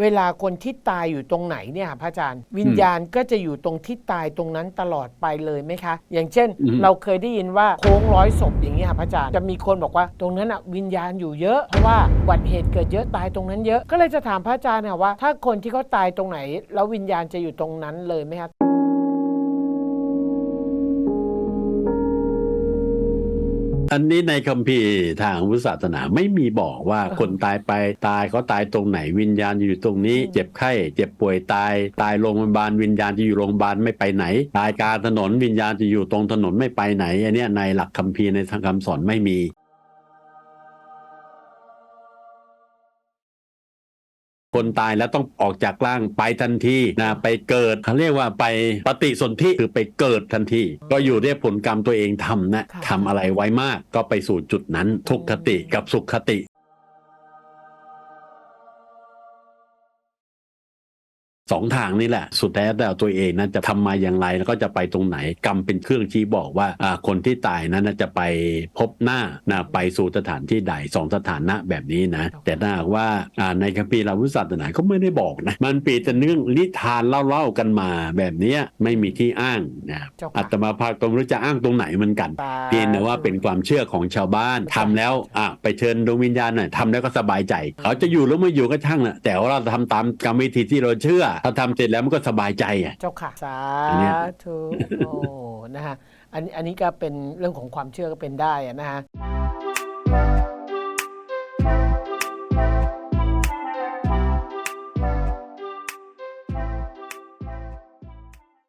เวลาคนที่ตายอยู่ตรงไหนเนี่ยค่ะพระอาจารย์ วิญญาณก็จะอยู่ตรงที่ตายตรงนั้นตลอดไปเลยไหมคะ อย่างเช่นอืมเราเคยได้ยินว่าโค้งร้อยศพอย่างเงี้ยค่ะพระอาจารย์จะมีคนบอกว่าตรงนั้นอะวิญญาณอยู่เยอะเพราะว่าอุบัติเหตุเกิดเยอะตายตรงนั้นเยอะ ก็เลยจะถามพระอาจารย์เนี่ยว่า ถ้าคนที่เขาตายตรงไหน แล้ววิญญาณจะอยู่ตรงนั้นเลยไหมคะ อันนี้ในคัมภีร์ทางพุทธศาสนาไม่มีบอกว่าเออคนตายไปตายเขาตายตรงไหนวิญญาณอยู่ตรงนี้อืมเจ็บไข้ เจ็บป่วยตาย ตายโรงพยาบาลวิญญาณจะอยู่โรงพยาบาลไม่ไปไหน ตายกลารถนนวิญญาณจะอยู่ตรงถนนไม่ไปไหนอันเนี้ยในหลักคัมภีร์ในทางคำสอนไม่มี คนตายแล้วต้องออกจากร่างไปทันทีนะไปเกิดเขาเรียกว่าไปปฏิสนธิคือไปเกิดทันที ก็อยู่ด้วยผลกรรมตัวเองทำนะค่ะทำอะไรไว้มากก็ไปสู่จุดนั้นทุกขติกับสุขคติ สองทางนี่แหละ สุดแท้แต่ตัวเองนั้นจะทำมาอย่างไรแล้วก็จะไปตรงไหนกรรมเป็นเครื่องชี้บอกว่าอ่าคนที่ตายนั้นน่ะจะไปพบหน้านะไปสู่สถานที่ใดสองสถานะแบบนี้นะ แต่ถ้าหากว่าอ่าในคัมภีร์เราพุทธศาสนาก็ไม่ได้บอกนะ มันเปรียบแต่เรื่องนิทานเล่าๆกันมาแบบเนี้ยไม่มีที่อ้างนะเจ้าค่ะอัตมาภาคก็ไม่รู้จะอ้างตรงไหนเหมือนกันสาธุเพียงแต่ว่าเป็นความเชื่อของชาวบ้านทำแล้วอะไปเชิญดวงวิญญาณหน่อยทำแล้วก็สบายใจ เขาจะอยู่หรือไม่อยู่ก็ช่างนะแต่ว่าเราทำตามกรรมวิธีที่เราเชื่อถ้าทำเสร็จแล้วมันก็สบายใจอะเจ้าค่ะ สาอันเนี้ยธุโอ้นะฮะอันอันนี้ก็เป็นเรื่องของความเชื่อก็เป็นได้อะนะฮะ